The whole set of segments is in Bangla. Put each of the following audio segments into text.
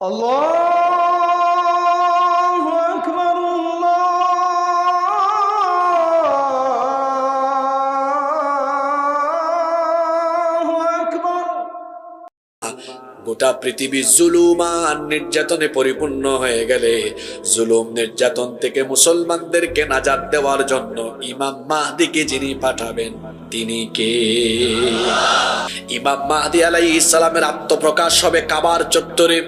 الله أكبر الله أكبر গোটা পৃথিবী জুলুম আর নির্যাতনে পরিপূর্ণ হয়ে গেলে জুলুম নির্যাতন থেকে মুসলমানদেরকে নাজাত দেওয়ার জন্য ইমাম মাহদিকে যিনি পাঠাবেন তিনি কে ইমাম মাহদি আলাই ইসলামের আত্মপ্রকাশ হবে কাবার চত্বরে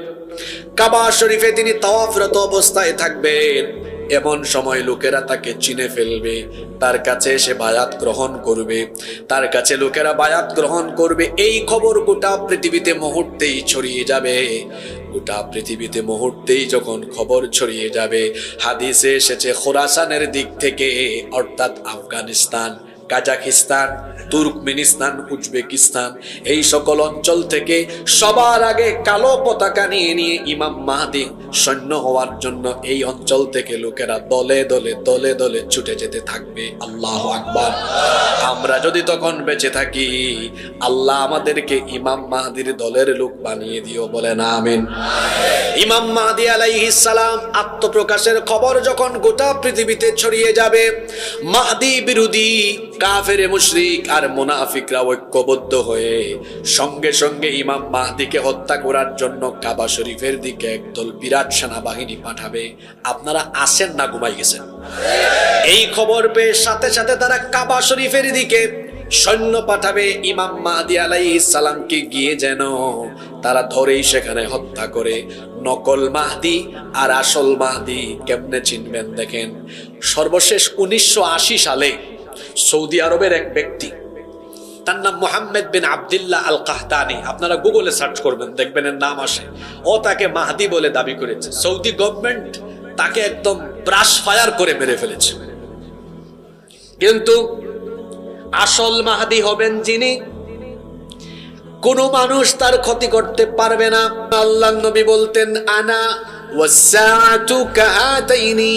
কাবা শরীফে তিনি তাওয়াফরত অবস্থায় থাকবেন। এমন সময় লোকেরা তাকে চিনে ফেলবে। তার কাছে এসে বায়াত গ্রহণ করবে। তার কাছে লোকেরা বায়াত গ্রহণ করবে। এই খবর গোটা পৃথিবীতে মুহূর্তেই ছড়িয়ে যাবে। গোটা পৃথিবীতে মুহূর্তেই যখন খবর ছড়িয়ে যাবে, হাদিসে এসেছে খোরাসানের দিক থেকে, অর্থাৎ আফগানিস্তান। কাজাকিস্তান তুর্কমেনিস্তান, উজবেকিস্তান, এই সকল অঞ্চল থেকে সবার আগে কালো পতাকা নিয়ে নিয়ে ইমাম মাহাদি সৈন্য হওয়ার জন্য এই অঞ্চল থেকে লোকেরা দলে দলে দলে দলে ছুটে যেতে থাকবে। আল্লাহ আকবার। আমরা যদি তখন বেঁচে থাকি, আল্লাহ আমাদেরকে ইমাম মাহাদির দলের লোক বানিয়ে দিও বলে না আমিন। ইমাম মাহাদি সালাম আত্মপ্রকাশের খবর যখন গোটা পৃথিবীতে ছড়িয়ে যাবে, মাহাদি বিরোধী কাফেরে, মুশরিক আর মুনাফিকরা ঐক্যবদ্ধ হয়ে সঙ্গে সঙ্গে ইমাম মাহদিকে হত্যা করার জন্য কাবা শরীফের দিকে একদল বিরাট সেনাবাহিনী পাঠাবে। আপনারা আসেন না ঘুমাই গেছেন? এই খবর পেয়ে সাথে সাথে তারা কাবা শরীফের দিকে সৈন্য পাঠাবে। ইমাম মাহদি আলাই সালামকে গিয়ে যেন তারা ধরেই সেখানে হত্যা করে। নকল মাহদি আর আসল মাহদি কেমনে চিনবেন দেখেন? সর্বশেষ উনিশশো আশি সালে সৌদি আরবের এক ব্যক্তি। তার নাম Mohammed bin Abdullah al Qahtani আপনারা গুগলে সার্চ করবেন, দেখবেন এর নাম আসে। ও তাকে মাহাদি বলে দাবি করেছে। সৌদি গভর্নমেন্ট তাকে একদম ব্রাশ ফায়ার করে মেরে ফেলেছে। কিন্তু আসল মাহাদি হবেন যিনি, কোন মানুষ তার ক্ষতি করতে পারবে না। আল্লাহ নবী বলতেন, আনা ওয়াসাতু কাহাতাইনি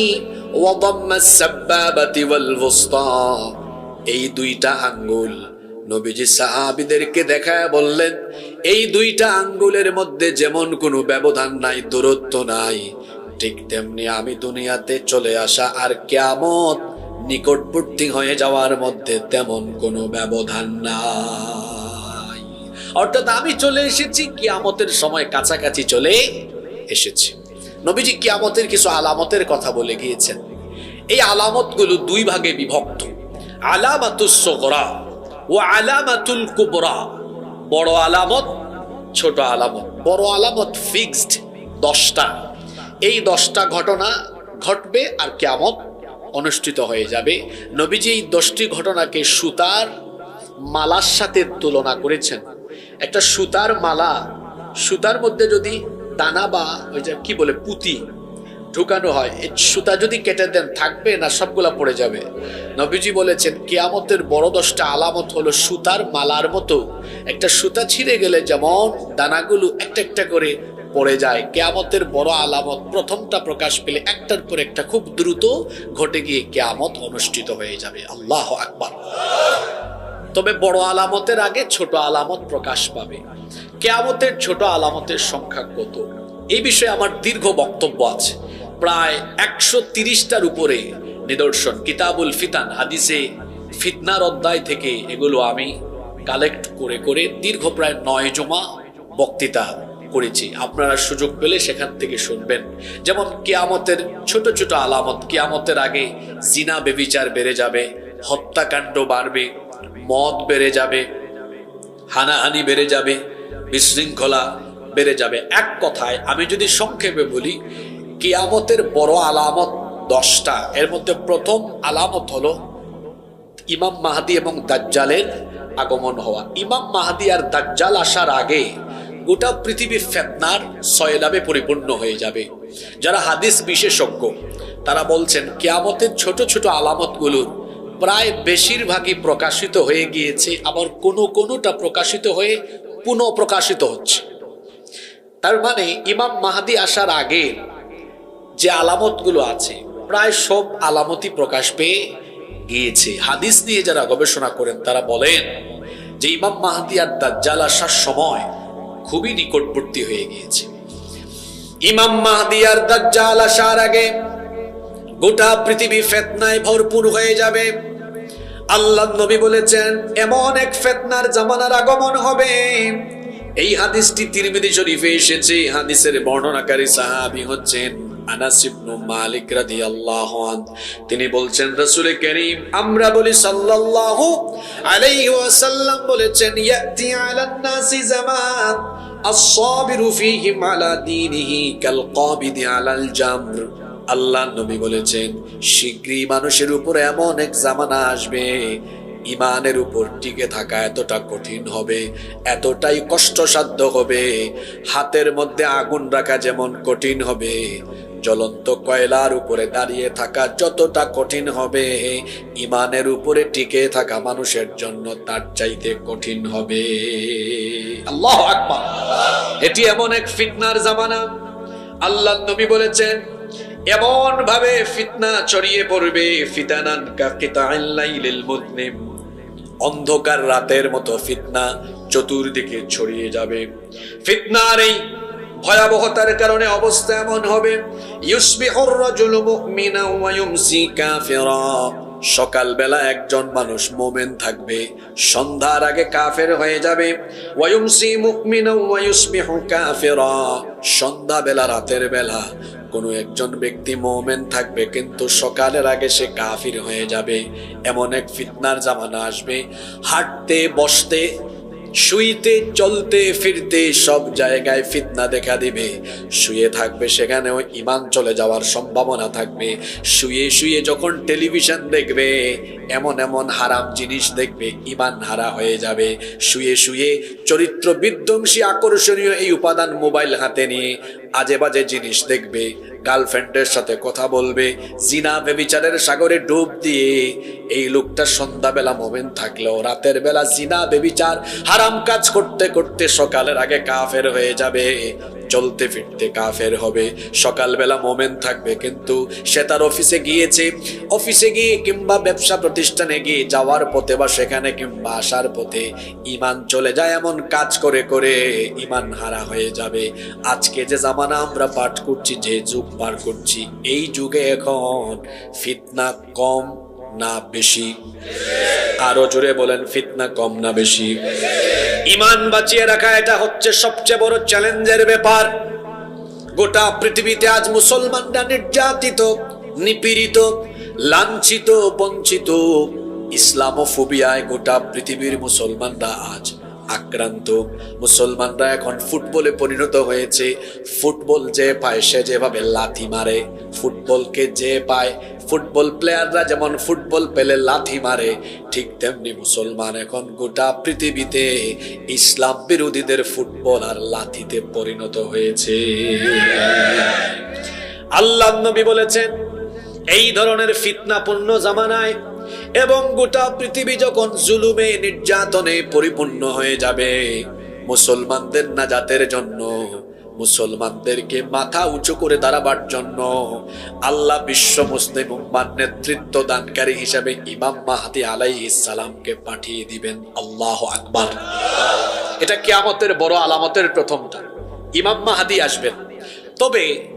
ওয়াদাম্মা সাব্বাবাতি ওয়াল ওয়ুসতা এই দুইটা আঙ্গুল নবীজি সাহাবীদেরকে দেখায় বললেন, এই দুইটা আঙ্গুলের মধ্যে যেমন কোনো ব্যবধান নাই, দূরত্ব নাই, ঠিক তেমনি আমি দুনিয়াতে চলে আসা আর কিয়ামত নিকটবর্তী হয়ে যাওয়ার মধ্যে তেমন কোনো ব্যবধান নাই। অর্থাৎ আমি চলে এসেছি, কিয়ামতের সময় কাছাকাছি চলে এসেছি। নবীজি কিয়ামতের কিছু আলামতের কথা বলে গিয়েছেন। এই আলামতগুলো দুই ভাগে বিভক্ত। আলামাতুস সগরা ও আলামাতুল কুবরা। বড় আলামত, ছোট আলামত। বড় আলামত ফিক্সড দশটা। এই দশটা ঘটনা ঘটবে আর কেমন অনুষ্ঠিত হয়ে যাবে। নবীজি এই দশটি ঘটনাকে সুতার মালার সাথে তুলনা করেছেন। একটা সুতার মালা, সুতার মধ্যে যদি দানা বা ওই যে কি বলে, পুঁতি ঢুকানো হয়। এই সুতা যদি কেটে দেন, থাকবে না, সবগুলা পড়ে যাবে। নবীজি বলেছেন, কেয়ামতের বড় দশটা আলামত হলো সুতার মালার মতো। একটা সুতা ছিঁড়ে গেলে যেমন দানাগুলো একটা একটা করে পড়ে যায়, কেয়ামতের বড় আলামত প্রথমটা প্রকাশ পেলে একটার পর একটা খুব দ্রুত ঘটে গিয়ে কেয়ামত অনুষ্ঠিত হয়ে যাবে। আল্লাহ আকবার। তবে বড় আলামতের আগে ছোট আলামত প্রকাশ পাবে। কেয়ামতের ছোট আলামতের সংখ্যা কত? এই বিষয়ে আমার দীর্ঘ বক্তব্য আছে। প্রায় একশো তিরিশটার উপরে নিদর্শন। কিতাবুল ফিতান, হাদিসে ফিতনার অধ্যায় থেকে এগুলো আমি কালেক্ট করে করে দীর্ঘ প্রায় নয় জমা বক্তৃতা করেছি। আপনারা সুযোগ পেলে সেখান থেকে শুনবেন। যেমন কেয়ামতের ছোট ছোট আলামত, কেয়ামতের আগে জিনা বেবিচার বেড়ে যাবে, হত্যাকাণ্ড বাড়বে, মদ বেড়ে যাবে, হানাহানি বেড়ে যাবে, বিশৃঙ্খলা বেড়ে যাবে। এক কথায় আমি যদি সংক্ষেপে বলি কিয়ামতের বড় আলামত দশটা। এর মধ্যে প্রথম আলামত হলো ইমাম মাহাদি এবং দাজ্জালের আগমন হওয়া। ইমাম মাহাদি আর দাজ্জাল আসার আগে গোটা পৃথিবী ফেতনার সয়লাবে পরিপূর্ণ হয়ে যাবে। যারা হাদিস বিশেষজ্ঞ, তারা বলছেন, কেয়ামতের ছোট ছোট আলামতগুলোর প্রায় বেশিরভাগই প্রকাশিত হয়ে গিয়েছে, আবার কোনো কোনোটা প্রকাশিত হয়ে পুনঃ প্রকাশিত হচ্ছে। তার মানে ইমাম মাহাদি আসার আগে যে আলামতগুলো আছে, প্রায় সব আলামতই প্রকাশ পেয়ে গিয়েছে। হাদিস নিয়ে যারা গবেষণা করেন, তারা বলেন যে ইমাম মাহাদি আর দাজ্জাল আসার সময় খুবই নিকটবর্তী হয়ে গিয়েছে। ইমাম মাহদি আর দাজ্জাল আসার আগে গোটা পৃথিবী ফেতনায় ভরপুর হয়ে যাবে। আল্লাহ নবী বলেছেন, এমন এক ফেতনার জামানার আগমন হবে। এই হাদিসটি তিরমিজি শরীফে এসেছে। হাদিসের বর্ণনাকারী সাহাবী হচ্ছেন তিনি বলছেন, রাসূল করিম, আমরা বলি সাল্লাল্লাহু আলাইহি বলেছেন আল্লাহ নবী বলেছেন শীঘ্রই মানুষের উপর এমন এক জামানা আসবে, ইমানের উপর টিকে থাকা এতটা কঠিন হবে, এতটাই কষ্টসাধ্য হবে, হাতের মধ্যে আগুন রাখা যেমন কঠিন হবে জ্বলন্ত কয়লার উপরে দাঁড়িয়ে থাকা যতটা কঠিন হবে, ইমানের উপরে টিকে থাকা মানুষের জন্য তার চাইতে কঠিন হবে। আল্লাহ আকবার। এটি এমন এক ফিতনার জামানা। আল্লাহ নবী বলেছেন এমন ভাবে ফিতনা ছড়িয়ে পড়বে ফিতানান কাকিতাইল মুদনিম অন্ধকার রাতের মতো ফিতনা চতুর্দিকে ছড়িয়ে যাবে। ফিতনার এই ভয়াবহতার কারণে অবস্থা এমন হবে। ইউমসি কাফিরা। সকালবেলা একজন মানুষ মোমেন থাকবে, সন্ধ্যার আগে কাফের হয়ে যাবে। সন্ধ্যাবেলা, রাতের বেলা কোনো একজন ব্যক্তি মোমেন থাকবে, কিন্তু সকালের আগে সে কাফির হয়ে যাবে। এমন এক ফিতনার জামানা আসবে। হাঁটতে, বসতে শুইতে, চলতে, ফিরতে সব জায়গায় ফিতনা দেখা দিবে। শুয়ে থাকবে সেখানেও ইমান চলে যাওয়ার সম্ভাবনা থাকবে। শুয়ে শুয়ে যখন টেলিভিশন দেখবে, এমন এমন হারাম জিনিস দেখবে, ইমান হারা হয়ে যাবে। শুয়ে শুয়ে চরিত্র বিধ্বংসী আকর্ষণীয় এই উপাদান মোবাইল হাতে নিয়ে আজে বাজে জিনিস দেখবে গার্লফ্রেন্ডের সাথে কথা বলবে, জিনা বেবিচারের সাগরে ডুব দিয়ে। এই লোকটা সন্ধ্যাবেলা মোমেন থাকলেও রাতের বেলা জিনা বেবিচার হারাম কাজ করতে করতে সকালের আগে কাফের হয়ে যাবে। চলতে ফিরতে কাফের হবে, সকালবেলা মোমেন থাকবে, কিন্তু সে তার অফিসে গিয়েছে। অফিসে গিয়ে কিংবা ব্যবসা প্রতিষ্ঠানে গিয়ে যাওয়ার পথে বা সেখানে কিংবা আসার পথে ইমান চলে যায়, এমন কাজ করে করে ইমান হারা হয়ে যাবে। আজকে যে জামানা আমরা পাঠ করছি, যে যুগ পার করছি। এই যুগে এখন ফিতনা কম না বেশি? আরও জোরে বলেন, ফিতনা কম না বেশি? ইমান বাঁচিয়ে রাখা, এটা হচ্ছে সবচেয়ে বড় চ্যালেঞ্জের ব্যাপার। গোটা পৃথিবীতে আজ মুসলমানরা নির্যাতিত, নিপীড়িত, লাঞ্ছিত, বঞ্চিত। ইসলামোফোবিয়ায় গোটা পৃথিবীর মুসলমানরা আজ আক্রান্ত। মুসলমানরা এখন ফুটবলে পরিণত হয়েছে। ফুটবল যে পায় সে যেভাবে লাথি মারে। ফুটবলকে যে পায় ফুটবল প্লেয়াররা যেমন ফুটবল পেলে লাথি মারে, ঠিক তেমনি মুসলমান এখন গোটা পৃথিবীতে ইসলাম বিরোধীদের ফুটবল আর লাথিতে পরিণত হয়েছে। আল্লাহ নবী বলেছেন, এই ধরনের ফিতনাপূর্ণ জামানায় এবং গোটা পৃথিবী যখন জুলুমে, নির্যাতনে পরিপূর্ণ হয়ে যাবে, মুসলমানদের নাজাতের জন্য, মুসলমানদেরকে মাথা উঁচু করে দাঁড়াবার জন্য, আল্লাহ বিশ্ব মুসলিম উম্মার নেতৃত্ব দানকারী হিসাবে ইমাম মাহাদি আলাইহিস সালামকে পাঠিয়ে দিবেন। আল্লাহ আকবার। এটা কিয়ামতের বড় আলামতের প্রথমটা ইমাম মাহাদি আসবেন। তবে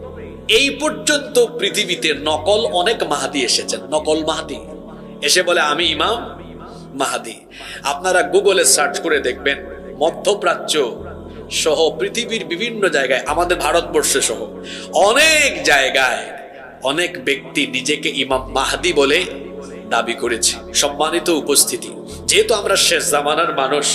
এই পর্যন্ত পৃথিবীতে নকল অনেক মাহাদি এসেছেন। নকল মাহাদি। এসে বলে, আমি ইমাম মাহাদি। আপনারা গুগলে সার্চ করে দেখবেন, মধ্যপ্রাচ্য সহ পৃথিবীর বিভিন্ন জায়গায়, আমাদের ভারতবর্ষে সহ অনেক জায়গায় অনেক ব্যক্তি নিজেকে ইমাম মাহাদি বলে দাবি করেছে, সম্মানিত উপস্থিতি। যেহেতু আমরা শেষ জামানার মানুষ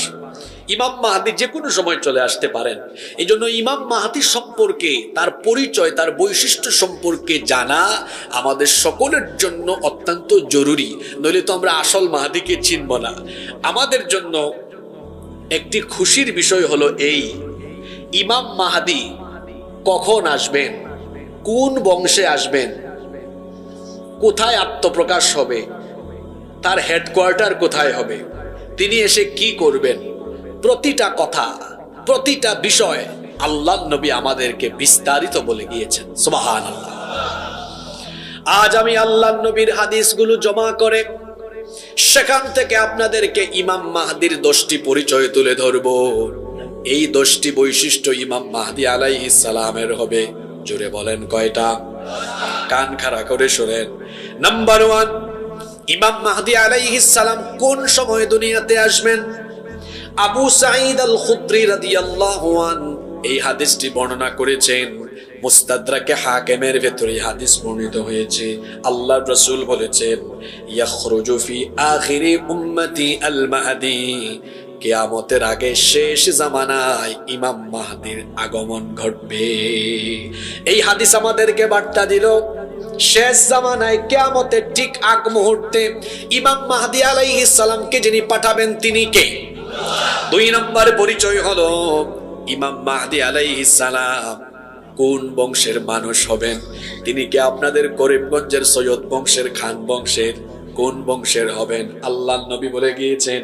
ইমাম মাহাদি যে কোনো সময় চলে আসতে পারেন। এই জন্য ইমাম মাহাদি সম্পর্কে, তার পরিচয়, তার বৈশিষ্ট্য সম্পর্কে জানা আমাদের সকলের জন্য অত্যন্ত জরুরি। নইলে তো আমরা আসল মাহাদিকে চিনব না। আমাদের জন্য একটি খুশির বিষয় হলো এই, ইমাম মাহাদি কখন আসবেন? কোন বংশে আসবেন? কোথায় আত্মপ্রকাশ হবে? তার হেডকোয়ার্টার কোথায় হবে? তিনি এসে কি করবেন? প্রতিটা কথা, প্রতিটা বিষয় আল্লাহ নবী আমাদেরকে বিস্তারিত বলে গিয়েছেন। সুবাহান আজ আমি আল্লাহ নবীর হাদিসগুলো জমা করে সেখান থেকে আপনাদেরকে ইমাম মাহাদির দশটি পরিচয় তুলে ধরব। এই দশটি বৈশিষ্ট্য ইমাম মাহাদি আলাইহিস সালামের হবে। জুড়ে বলেন কয়টা? কান খাড়া করে শোনেন। নাম্বার ওয়ান ইমাম মাহদি আলাইহিস সালাম কোন সময় দুনিয়াতে আসবেন? আবু সাঈদ আল খুদ্রি রাদিয়াল্লাহু আন এই হাদিসটি বর্ণনা করেছেন। মুস্তাদরাকে হাকিমের ভেতরে হাদিস বর্ণিত হয়েছে। আল্লাহর রাসূল বলেছেন, ইয়াখরুজু ফি আখিরি উম্মতি আল মাহদি কেয়ামতের আগে শেষ জামানায় ইমাম মাহদির আগমন ঘটবে। এই হাদিস আমাদেরকে বার্তা দিল, শেষ জামানায় কেয়ামতের ঠিক আগ মুহূর্তে ইমাম মাহদি আলাইহিস সালামকে যিনি পাঠাবেন তিনি কে? দুই নম্বর পরিচয় হলো ইমাম মাহদি সালাম। কোন বংশের মানুষ হবেন? তিনি কি আপনাদের করিমগঞ্জের সৈয়দ বংশের খান বংশের? কোন বংশের হবেন? আল্লাহ নবী বলে গিয়েছেন,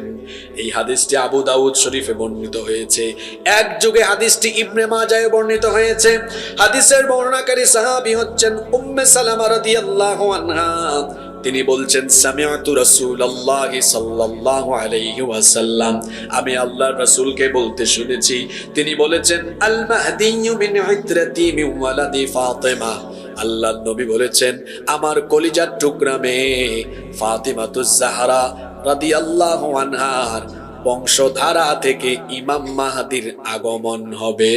এই হাদিসটি আবু দাউদ শরীফে বর্ণিত হয়েছে। এক যুগে হাদিসটি ইবনে মাজায় বর্ণিত হয়েছে। হাদিসের বর্ণনাকারী সাহাবী হচ্ছেন উম্মে সালামা রাদিয়াল্লাহু আনহা। তিনি বলছেন, সামিআতু রাসূলুল্লাহ সাল্লাল্লাহু আলাইহি ওয়াসাল্লাম। আমি আল্লাহর রাসূলকে বলতে শুনেছি, তিনি বলেছেন আল মাহদিয়্যু মিন ইতরাতি মিন ওয়ালাদি ফাতিমা। আল্লাহ নবী বলেছেন, আমার কলিজার টুকরা মেয়ে ফাতিমাতুজ জাহরা রাদিয়াল্লাহু আনহার বংশধারা থেকে ইমাম মাহাদির আগমন হবে।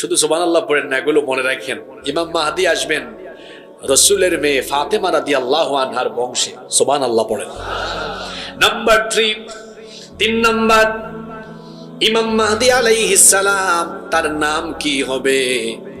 শুধু সুবহানাল্লাহ পড়েন না, এগুলো মনে রাখেন। ইমাম মাহাদি আসবেন রসুলের মেয়ে ফাতেমা রাদি আল্লাহ আনহার বংশে সোবান আল্লাহ পড়েন। নাম্বার থ্রি তিন নাম্বার ইমাম মাহদি আলাইহিস সালাম, তার নাম কি হবে?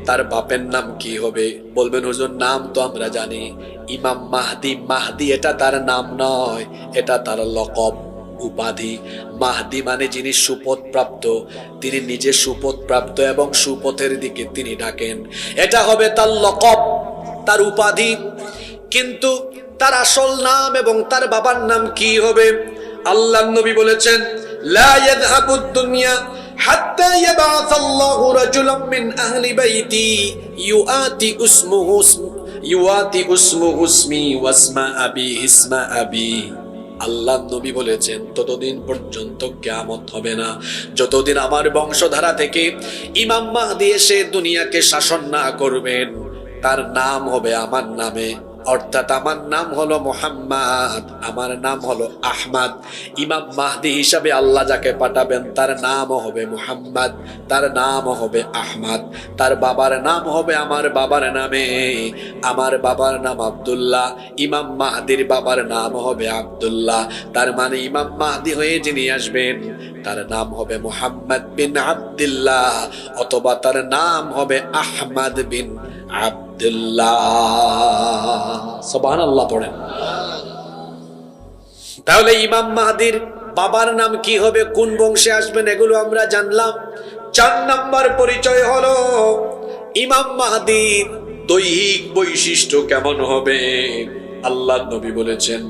তার বাপের নাম কি হবে? বলবেন, হুজুর, নাম তো আমরা জানি। ইমাম মাহদি মাহদি এটা তার নাম নয়, এটা তার লকব, উপাধি। মাহদি মানে যিনি সুপথ প্রাপ্ত তিনি নিজে সুপথ প্রাপ্ত এবং সুপথের দিকে তিনি ডাকেন। এটা হবে তার লকব। তার উপাধি। কিন্তু তার আসল নাম এবং তার বাবার নাম কি হবে? আল্লাহ নবী বলেছেন ইসমি ওয়াসমা আবি আবি। আল্লাহ নবী বলেছেন, ততদিন পর্যন্ত কিয়ামত হবে না। যতদিন আমার বংশধারা থেকে ইমাম মাহদি এসে দুনিয়াকে শাসন না করবেন তার নাম হবে আমার নামে। অর্থাৎ আমার নাম হলো মোহাম্মদ, আমার নাম হলো আহমাদ। ইমাম মাহদি হিসাবে আল্লাহ যাকে পাঠাবেন, তার নাম হবে মোহাম্মদ, তার নাম হবে আহমাদ। তার বাবার নাম হবে আমার বাবার নামে, আমার বাবার নাম আব্দুল্লাহ। ইমাম মাহদির বাবার নাম হবে আব্দুল্লাহ। তার মানে ইমাম মাহদি হয়ে যিনি আসবেন, তার নাম হবে মোহাম্মদ বিন আব্দুল্লাহ, অথবা তার নাম হবে আহমাদ বিন সবান আল্লাহ তাহলে ইমাম মাহাদির বাবার নাম কি হবে? কোন বংশে আসবেন? এগুলো আমরা জানলাম। চার নাম্বার পরিচয় হলো ইমাম মাহাদির দৈহিক বৈশিষ্ট্য কেমন হবে? আল্লাহ নবী বলেছেন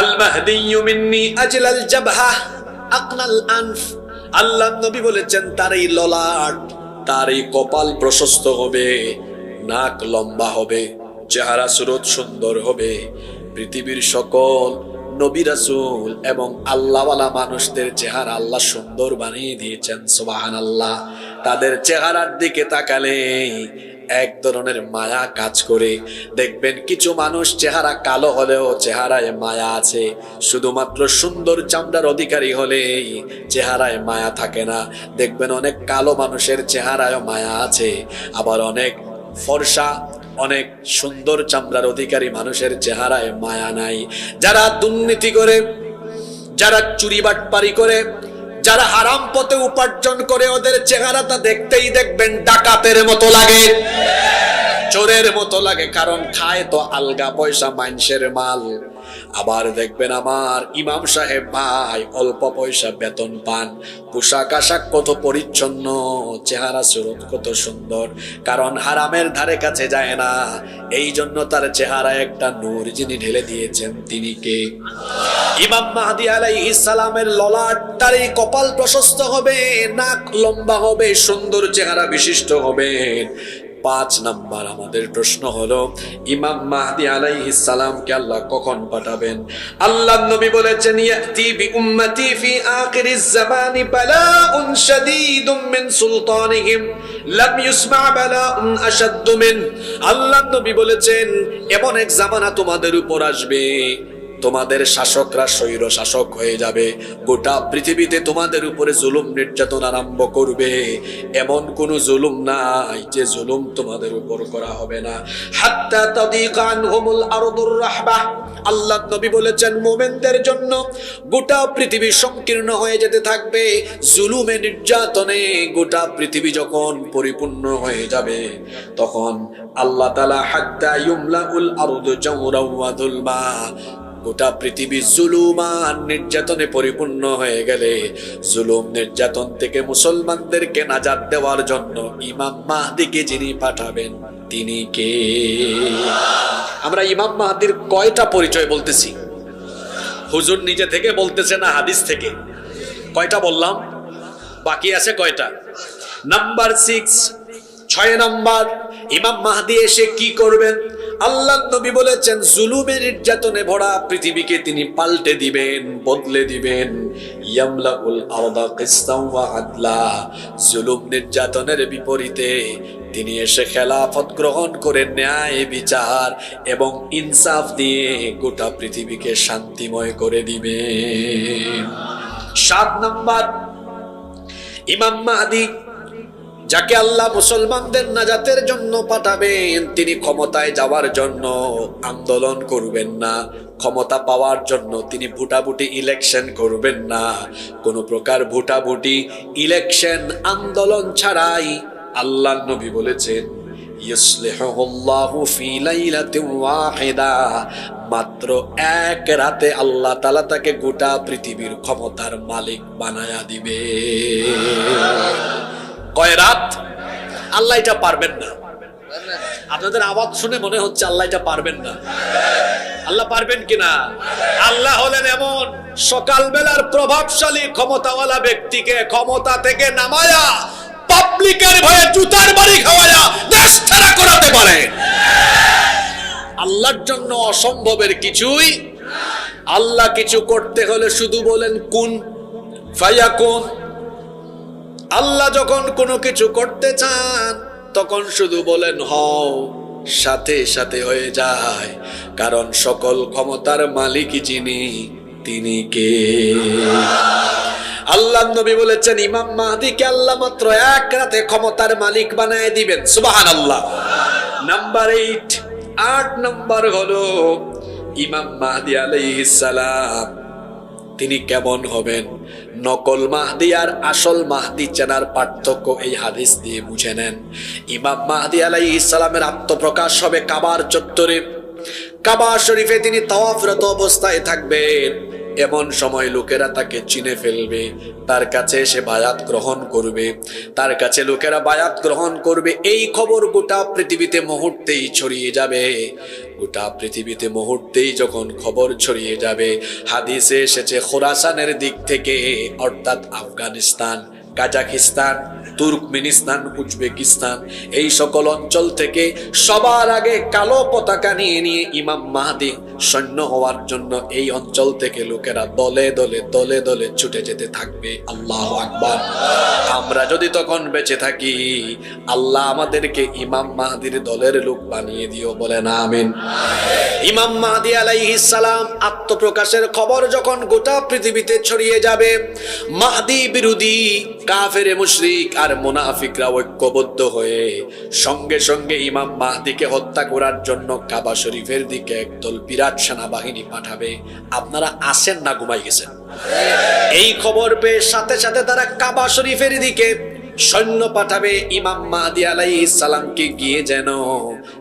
আল আনফ। আল্লাহ নবী বলেছেন তার এই ললাট তার এই কপাল প্রশস্ত হবে। নাক লম্বা হবে, চেহারা সুরত সুন্দর হবে। পৃথিবীর সকল নবী রাসূল এবং আল্লাহওয়ালা মানুষদের চেহারা আল্লাহ সুন্দর বানিয়ে দিয়েছেন সুবাহান আল্লাহ তাদের চেহারার দিকে তাকালে এক ধরনের মায়া কাজ করে। দেখবেন কিছু মানুষ চেহারা কালো হলেও চেহারায় মায়া আছে। শুধুমাত্র সুন্দর চামড়ার অধিকারী হলেই চেহারায় মায়া থাকে না। দেখবেন অনেক কালো মানুষের চেহারায় মায়া আছে। আবার অনেক ফর্সা, অনেক সুন্দর চামড়ার অধিকারী মানুষের চেহারায় মায়া নাই। যারা দুর্নীতি করে, যারা চুরি বাটপারি করে, যারা হারাম পথে উপার্জন করে, ওদের চেহারাটা দেখতেই দেখবেন ডাকাতের মতো লাগে। চোরের মতো লাগে, কারণ খায় তো আলগা পয়সা মানুষের মাল। আবার দেখবেন আমার ইমাম সাহেব, ভাই, অল্প পয়সা বেতন পান। পোশাক আশাক কত পরিচ্ছন্ন, চেহারা সুরত কত সুন্দর। কারণ হারামের ধারে কাছে যায় না। এই জন্য তার চেহারা একটা নূর যিনি ঢেলে দিয়েছেন তিনি কে? ইমাম মাহাদি আলাই সালামের ললাট এই কপাল প্রশস্ত হবে, নাক লম্বা হবে, সুন্দর চেহারা বিশিষ্ট হবে। পাঁচ নাম্বার। আমাদের প্রশ্ন হলো, ইমাম মাহদি আলাইহিস সালামকে আল্লাহ কখন পাঠাবেন? আল্লাহ নবী বলেছেন, ইয়াতি বি উম্মতি ফি আখিরিজ জামানি বালাউন শাদীদুম মিন সুলতানিহিম, লাম ইউসমা বালাউন আশাদ্দু মিন। আল্লাহ নবী বলেছেন, এমন এক জামানা তোমাদের উপর আসবে। তোমাদের শাসকরা স্বৈর শাসক হয়ে যাবে। গোটা পৃথিবীতে তোমাদের উপরে জুলুম নির্যাতন আরম্ভ করবে। এমন কোন জুলুম নাই যে জুলুম তোমাদের উপর করা হবে না। হাত্তা তাদিকান হুমুল আরদুর রাহবাহ আল্লাহ নবী বলেছেন, মোমেনদের জন্য গোটা পৃথিবী সংকীর্ণ হয়ে যেতে থাকবে। জুলুমে নির্যাতনে গোটা পৃথিবী যখন পরিপূর্ণ হয়ে যাবে, তখন আল্লাহ তালা হাত্তা ইউমলাউল আরদু জাওরা ওয়া গোটা পৃথিবী জুলুমান নির্যাতনে পরিপূর্ণ হয়ে গেলে জুলুম নির্যাতন থেকে মুসলমানদেরকে নাজাত দেওয়ার জন্য ইমাম মাহদিকে যিনি পাঠাবেন, তিনি কে? আমরা ইমাম মাহাদির কয়টা পরিচয় বলতেছি? হুজুর নিজে থেকে বলতেছে না, হাদিস থেকে? কয়টা বললাম? বাকি আছে কয়টা? নাম্বার সিক্স ছয় নাম্বার। ইমাম মাহদি এসে কি করবেন? আল্লাহ নবী বলেছেন, জুলুমে নির্যাতনে ভরা পৃথিবীকে তিনি পাল্টে দিবেন, বদলে দিবেন। ইয়ামলাউল আরদা কিসতাম ওয়া আদলা। জুলুম নির্যাতনের বিপরীতে তিনি এসে খেলাফত গ্রহণ করে ন্যায় বিচার এবং ইনসাফ দিয়ে গোটা পৃথিবীকে শান্তিময় করে দিবেন। সাত নাম্বার, ইমাম মাহাদি যাকে আল্লাহ মুসলমানদের নাজাতের জন্য পাঠাবেন, তিনি ক্ষমতায় যাওয়ার জন্য আন্দোলন করবেন না। ক্ষমতা পাওয়ার জন্য তিনি ভুটাভুটি ইলেকশন করবেন না। কোনো প্রকার ভুটাভুটি ইলেকশন আন্দোলন ছাড়াই আল্লাহ নবী বলেছেন মাত্র এক রাতে আল্লাহ তালা তাকে গোটা পৃথিবীর ক্ষমতার মালিক বানায়া দিবে রাত আল্লাহ এটা পারবেন না। আপনাদের আওয়াজ শুনে মনে হচ্ছে আল্লাহ এটা পারবেন না। আল্লাহ পারবেন কিনা আল্লাহ হলেন এমন সকালবেলার প্রভাবশালী ক্ষমতাওয়ালা ব্যক্তিকে ক্ষমতা থেকে নামায়া পাবলিকের ভয়ে জুতার বাড়ি খাওয়ায়া দেশ ছাড়া করাতে পারে। আল্লাহর জন্য অসম্ভবের কিছুই আল্লাহ কিছু করতে হলে শুধু বলেন কোন ফাইয়া কোন আল্লাহ যখন কোনো কিছু করতে চান, তখন শুধু বলেন, হও, সাথে সাথে হয়ে যায়। কারণ সকল ক্ষমতার মালিক যিনি, তিনি কে? আল্লাহ নবী বলেছেন, ইমাম মাহাদিকে আল্লাহ মাত্র এক রাতে ক্ষমতার মালিক বানায় দিবেন। সুবাহান আল্লাহ নাম্বার এইট, আট নম্বর হলো ইমাম মাহাদি আলাইহিস সালাম। তিনি কেমন হবেন? নকল মাহদি আর আসল মাহদি চেনার পার্থক্য এই হাদিস দিয়ে বুঝে নেন। ইমাম মাহদি আলাই ইসলামের আত্মপ্রকাশ হবে কাবার চত্বরে। কাবা শরীফে তিনি তাওয়াফরত অবস্থায় থাকবেন। এমন সময় লোকেরা তাকে চিনে ফেলবে। তার কাছে এসে বায়াত গ্রহণ করবে। তার কাছে লোকেরা বায়াত গ্রহণ করবে। এই খবর গোটা পৃথিবীতে মুহূর্তেই ছড়িয়ে যাবে। গোটা পৃথিবীতে মুহূর্তেই যখন খবর ছড়িয়ে যাবে, হাদিসে এসেছে খোরাসানের দিক থেকে, অর্থাৎ আফগানিস্তান। কাজাকিস্তান তুর্কমেনিস্তান, উজবেকিস্তান, এই সকল অঞ্চল থেকে সবার আগে কালো পতাকা নিয়ে নিয়ে ইমাম মাহাদি সৈন্য হওয়ার জন্য এই অঞ্চল থেকে লোকেরা দলে দলে দলে দলে ছুটে যেতে থাকবে। আল্লাহ আকবার। আমরা যদি তখন বেঁচে থাকি, আল্লাহ আমাদেরকে ইমাম মাহাদির দলের লোক বানিয়ে দিও বলে না আমিন। ইমাম মাহাদি সালাম আত্মপ্রকাশের খবর যখন গোটা পৃথিবীতে ছড়িয়ে যাবে, মাহাদি বিরোধী কাফেরে, মুশরিক আর মুনাফিকরা ঐক্যবদ্ধ হয়ে সঙ্গে সঙ্গে ইমাম মাহদিকে হত্যা করার জন্য কাবা শরীফের দিকে একদল বিরাট সেনাবাহিনী পাঠাবে। আপনারা আসেন না ঘুমাই গেছেন? এই খবর পেয়ে সাথে সাথে তারা কাবা শরীফের দিকে সৈন্য পাঠাবে। ইমাম মাহদি আলাই সালামকে গিয়ে যেন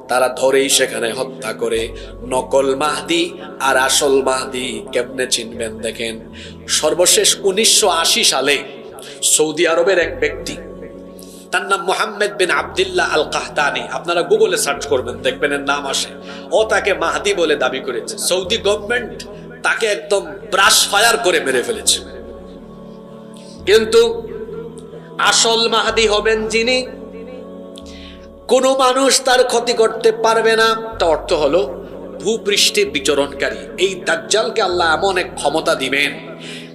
তারা ধরেই সেখানে হত্যা করে। নকল মাহদি আর আসল মাহদি কেমনে চিনবেন দেখেন? সর্বশেষ উনিশশো আশি সালে সৌদি আরবের এক ব্যক্তি। তার নাম Mohammed bin Abdullah al Qahtani আপনারা গুগলে সার্চ করবেন, দেখবেন এর নাম আসে। ও তাকে মাহাদি বলে দাবি করেছে। সৌদি গভর্নমেন্ট তাকে একদম ব্রাশ ফায়ার করে মেরে ফেলেছে। কিন্তু আসল মাহাদি হবেন যিনি, কোনো মানুষ তার ক্ষতি করতে পারবে না। তার অর্থ হলো, ভূপৃষ্ঠে বিচরণকারী। এই দাজ্জালকে আল্লাহ এমন এক ক্ষমতা দিবেন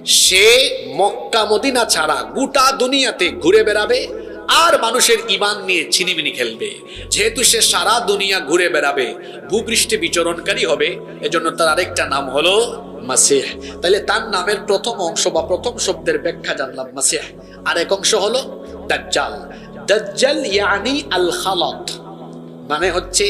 সে মক্কা মদিনা ছাড়া গোটা দুনিয়াতে ঘুরে বেড়াবে আর মানুষের ইমান নিয়ে ছিনিমিনি খেলবে। যেহেতু সে সারা দুনিয়া ঘুরে বেড়াবে, ভূপৃষ্ঠে বিচরণকারী হবে, এজন্য তার আরেকটা নাম হলো মাসিহ। তাহলে তার নামের প্রথম অংশ বা প্রথম শব্দের ব্যাখ্যা জানলাম মাসিহ। আর এক অংশ হলো দাজ্জাল। দাজ্জাল ইয়ানি আল খালাত মানে হচ্ছে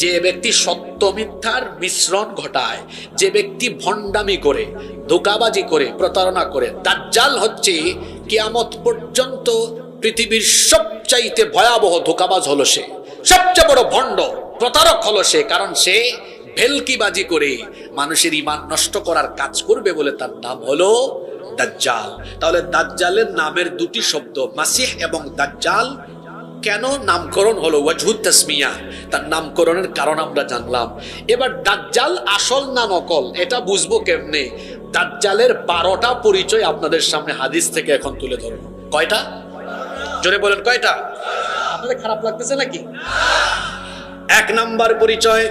যে ব্যক্তি সত্য মিথ্যার মিশ্রণ ঘটায়, যে ব্যক্তি ভণ্ডামি করে, ধোকাবাজি করে, প্রতারণা করে, দাজ্জাল হচ্ছে কিয়ামত পর্যন্ত পৃথিবীর সবচাইতে ভয়াবহ ধোকাবাজ হলো সে। সবচেয়ে বড় ভণ্ড, প্রতারক হলো সে, কারণ সে ভেলকিবাজি করে মানুষের ইমান নষ্ট করার কাজ করবে বলে তার নাম হলো দাজ্জাল। তাহলে দাজ্জালের নামের দুটি শব্দ, মাসিহ এবং দাজ্জাল কেন? নামকরণ হলো ওয়াজহুদ তাসমিয়া। তার নামকরণের কারণ আমরা জানলাম। এবার দাজ্জাল আসল না নকল, এটা বুঝব কেমনে? দাজ্জালের বারোটা পরিচয় আপনাদের সামনে হাদিস থেকে এখন তুলে ধরবো। কয়টা? জোরে বলেন, কয়টা? আপনাদের খারাপ লাগতেছে নাকি? এক নাম্বার পরিচয়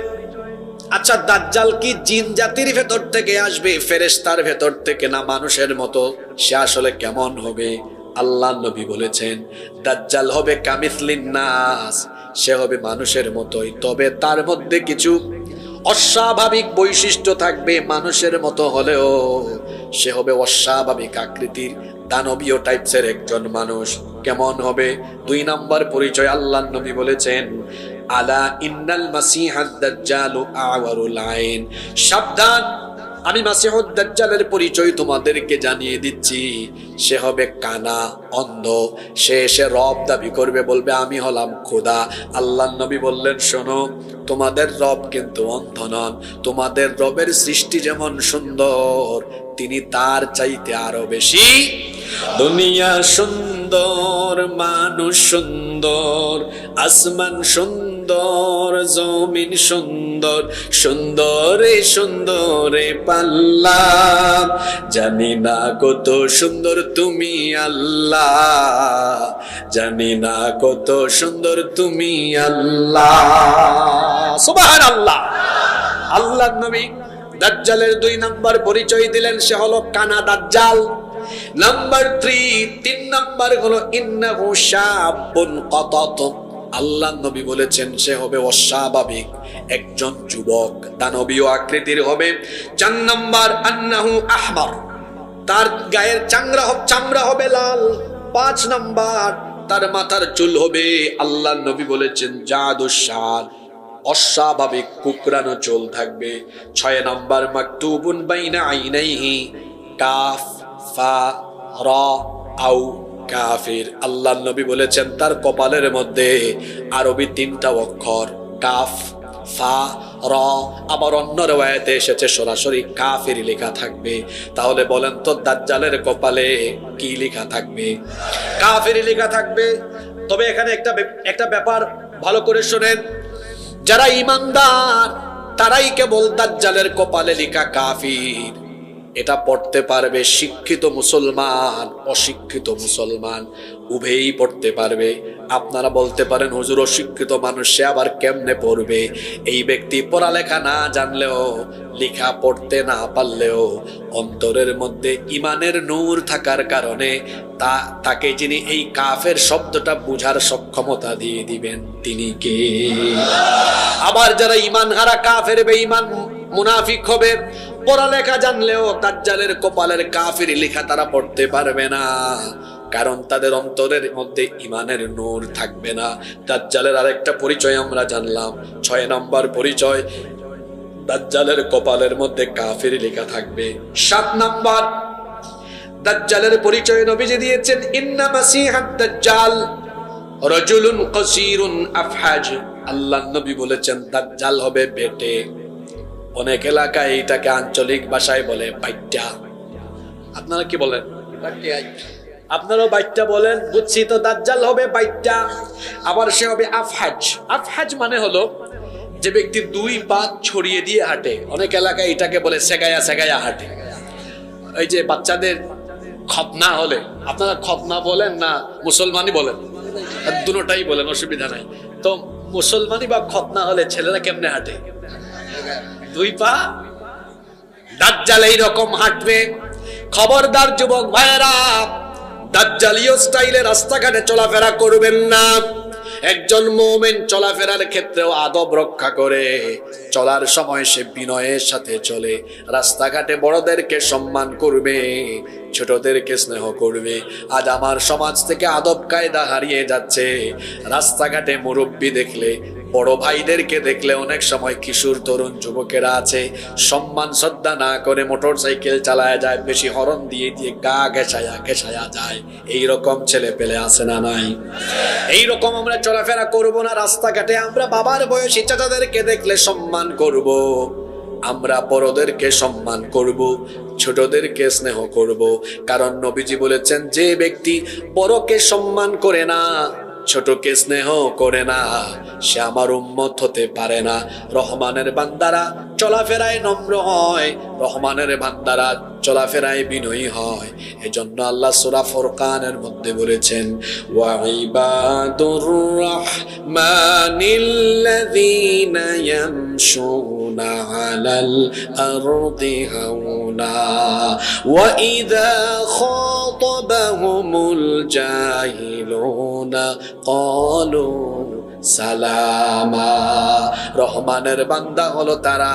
আচ্ছা দাজ্জাল কি জিন জাতির ভেতর থেকে আসবে, ফেরেশতার ভেতর থেকে না মানুষের মতো? সে আসলে কেমন হবে? আল্লাহ নবী বলেছেন, দাজ্জাল হবে কামিসলিন নাস, সে হবে মানুষের মতোই। তবে তার মধ্যে কিছু অস্বাভাবিক বৈশিষ্ট্য থাকবে মানুষের মতো হলেও। সে হবে অস্বাভাবিক আকৃতির দানবীয় টাইপসের একজন মানুষ। কেমন হবে? দুই নাম্বার পরিচয় আল্লাহ নবী বলেছেন, আলা ইন্নাল মাসিহাদ দাজ্জালু আওয়ারুল আইন। সাবধান আমি মাসিহুদ দাজ্জালের পরিচয় তোমাদেরকে জানিয়ে দিচ্ছি। সে হবে কানা, অন্ধ। সে এসে রব দাবি করবে, বলবে, আমি হলাম খোদা। আল্লাহ নবী বললেন, শোনো, তোমাদের রব কিন্তু অন্ধ নন। তোমাদের রবের সৃষ্টি যেমন সুন্দর তিনি তার চাইতে আরও বেশি। দুনিয়া সুন্দর, মানুষ সুন্দর, আসমান সুন্দর, জমিন সুন্দর, সুন্দরে সুন্দরে পাল্লা। জানি না কত সুন্দর তুমি আল্লাহ। জানি না কত সুন্দর তুমি আল্লাহ। সুবাহান আল্লাহ আল্লাহ নবী দাজ্জালের দুই নাম্বার পরিচয় দিলেন, সে হলো কানা দাজ্জাল। নাম্বার থ্রি, তিন নাম্বার হলো ইন্নাহু শাবুন কতত। আল্লাহ নবী বলেছেন, সে হবে অস্বাভাবিক একজন যুবক। দানবীয় আকৃতির হবে। চার নাম্বার, আন্নাহু আহমার। তার গায়ের চামড়া হবে চামড়া হবে লাল। পাঁচ নাম্বার, তার মাথার চুল হবে, আল্লাহ নবী বলেছেন জাদুসার অস্বাভাবিক কুকরানো চুল থাকবে। ছয় নাম্বার, মাকতুবুন বাইনা আইনাইহি, কাফ, ফা, র আউ কাফির। আল্লাহ নবী বলেছেন, তার কপালের মধ্যে আরবি তিনটা অক্ষর, কাফ, ফা, র, আবার অন্য রেওয়ায়তে এসেছে, সরাসরি কাফির লেখা থাকবে। তাহলে বলেন তো, দাজ্জালের কপালে কি লেখা থাকবে? কাফির লেখা থাকবে। তবে এখানে একটা একটা ব্যাপার ভালো করে শোনেন। যারা ইমানদার তারাই কেবল দাজ্জালের কপালে লিখা কাফির। এটা পড়তে পারবে শিক্ষিত মুসলমান, অশিক্ষিত মুসলমান, উভয়ই পড়তে পারবে। আপনারা বলতে পারেন, হুজুর, অশিক্ষিত মানুষ, সে আবার কেমনে পড়বে? এই ব্যক্তি পড়ালেখা না জানলেও, লেখা পড়তে না পারলেও, অন্তরের মধ্যে ইমানের নূর থাকার কারণে তা, তাকে যিনি এই কাফের শব্দটা বুঝার সক্ষমতা দিয়ে দিবেন, তিনি কে? আবার যারা ইমান হারা কাফের, বেঈমান মুনাফিক হবে। পড়ালেখা জানলেও দাজ্জালের কপালের কাফির লেখা তারা পড়তে পারবে না। কারণ তাদের অন্তরের মধ্যে ইমানের নূর থাকবে না। দাজ্জালের আরেকটা পরিচয় আমরা জানলাম। ছয় নম্বর পরিচয়, দাজ্জালের কপালের মধ্যে কাফির লেখা থাকবে। সাত নাম্বার, দাজ্জালের পরিচয় নবীজি দিয়েছেন, ইন্না মাসিহাদ দাজ্জাল রজুলুন কসিরুন আফহাজ। আল্লাহ নবী বলেছেন, দাজ্জাল হবে বেটে। অনেক এলাকায় এটাকে আঞ্চলিক ভাষায় বলে বাইটা আপনারা কি বলেন? আপনারাও বাইটটা বলেন, বুঝছি তো দাজ্জাল হবে বাইটটা আবার সে হবে আফহাজ। আফহাজ মানে হলো যে ব্যক্তি দুই পা ছড়িয়ে দিয়ে হাঁটে। অনেক এলাকায় এটাকে বলে সেগায়া সেগায়া হাঁটে। এই যে বাচ্চাদের খতনা হলে, আপনারা খতনা বলেন না মুসলমানই বলেন? দুটাই বলেন, অসুবিধা নাই। তো মুসলমানি বা খতনা হলে ছেলেরা কেমনে হাঁটে? দুই পা, দাজ্জাল এই রকম হাঁটবে। খবরদার যুবক ভাইয়েরা দাজ্জালীয় স্টাইলে রাস্তাঘাটে চলাফেরা করবেন না। একজন মোমেন চলাফেরার ক্ষেত্রেও আদব রক্ষা করে। চলার সময় সে বিনয়ের সাথে চলে। রাস্তাঘাটে বড়দেরকে সম্মান করবে। ছোটদেরকে স্নেহ করবে। আজ আমার সমাজ থেকে আদব কায়দা হারিয়ে যাচ্ছে। রাস্তাঘাটে মুরব্বী দেখলে, বড় ভাইদেরকে দেখলে অনেক সময় কিশোর তরুণ যুবকেরা আছে। সম্মান, শ্রদ্ধা না করে মোটর সাইকেল চালায় যায়, বেশি হরন দিয়ে দিয়ে গা ঘেসায়া ঘেসায়া যায়। এই রকম ছেলে পেলে আছে না নাই? এই রকম আমরা চলাফেরা করব না রাস্তাঘাটে। আমরা বাবার বয়সী চাচাদেরকে দেখলে সম্মান করব। আমরা বড়দেরকে সম্মান করব। ছোটদেরকে স্নেহ করব কারণ নবীজি বলেছেন যে ব্যক্তি বড়কে সম্মান করে না ছোটকে স্নেহ করে না, সে আমার উম্মত হতে পারে না। রহমানের বান্দারা চলাফেরায় নম্র হয়, রহমানের বান্দারা চলাফেরায় বিনয়ী হয়। এজন্য আল্লাহ সূরা ফুরকানের মধ্যে বলেছেন ওয়াইবাদুর রাহমানিল্লাযীনা ইয়ামশুনা আলাল আরদি হাওনা ওয়া ইযা খাতাবাহুমুল জাহিলুনা ক্বালু সালামা রহমানের বান্দা হলো তারা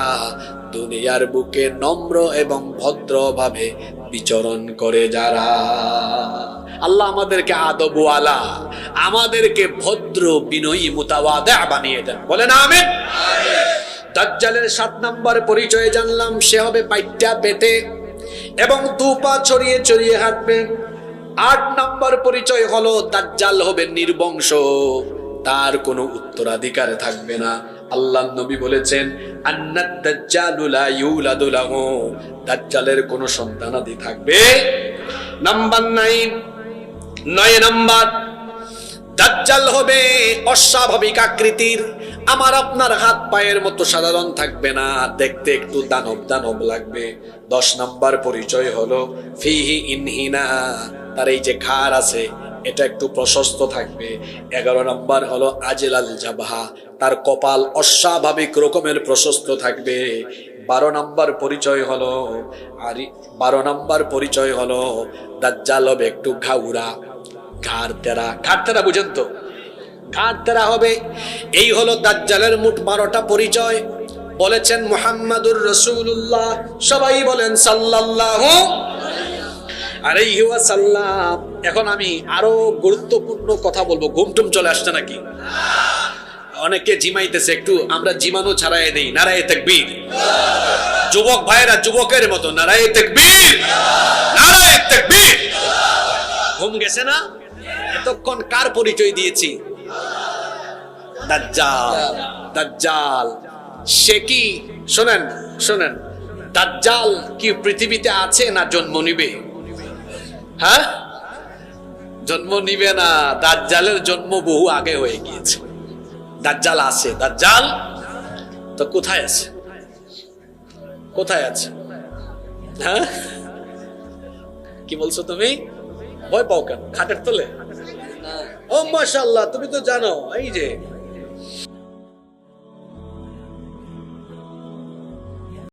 দুনিয়ার বুকে নম্র এবং ভদ্রভাবে বিচরণ করে যারা। আল্লাহ আমাদেরকে আদবওয়ালা, আমাদেরকে ভদ্র, বিনয়ী, মুতাওয়াদা বানিয়ে দেন। বলেন আমি দাজ্জালের সাত নাম্বার পরিচয়ে জানলাম, সে হবে পাইটা বেটে এবং দুপা ছড়িয়ে ছড়িয়ে হাঁটবে। আট নাম্বার পরিচয় হলো, দাজ্জাল হবে নির্বংশ। তার কোনো উত্তরাধিকার থাকবে না। আল্লাহ নবী বলেছেন দাজ্জালের কোনো সন্তানাদি থাকবে নাম্বার নাইন। নয় নাম্বার, দাজ্জাল হবে অস্বাভাবিক আকৃতির। আমার আপনার হাত পায়ের মতো সাধারণ থাকবে না। দেখতে একটু দানব দানব লাগবে। দশ নাম্বার পরিচয় হলো, ফিহি ইনহিনা তার এই যে ঘাড় আছে, এটা একটু প্রশস্ত থাকবে। এগারো নাম্বার হলো আজেল আল জাবাহা। তার কপাল অস্বাভাবিক রকমের প্রশস্ত থাকবে। বারো নাম্বার পরিচয় হলো, আর, বারো নাম্বার পরিচয় হলো, দাজ্জাল হবে একটু ঘাউরা ঘাড় তেরা ঘাড় তেরা বুঝেন তো। ঘাড় তেরা হবে। এই হলো দাজ্জালের মোট বারোটা পরিচয়। বলেছেন মুহাম্মাদুর রসুল্লাহ সবাই বলেন সাল্লাল্লাহু আলাইহি ওয়াসাল্লাম এখন আমি আরও গুরুত্বপূর্ণ কথা বলব। ঘুমটুম চলে আসছে নাকি? অনেকে জিমাইতেছে একটু। আমরা জিমানো ছাড়াই দেই। নারায়ে তাকবীর। যুবক ভাইরা যুবকের মতো। নারায়ে তাকবীর। নারায়ে তাকবীর। ঘুম গেছে না? এতক্ষণ কার পরিচয় দিয়েছি? দাজ্জাল দাজ্জাল। সে কি? শোনেন শোনেন। দাজ্জাল কি পৃথিবীতে আছে না জন্ম নিবে? হ্যাঁ? জন্ম নিবে না। দাজ্জালের জন্ম বহু আগে হয়ে গিয়েছে। দাজ্জাল আছে। দাজ্জাল? তো কোথায় আছে? কোথায় আছে? হ্যাঁ? কি বলছো তুমি? ভয় পাও কেন? খাটের তোলে? ও মাশাল্লাহ তুমি তো জানো, এই যে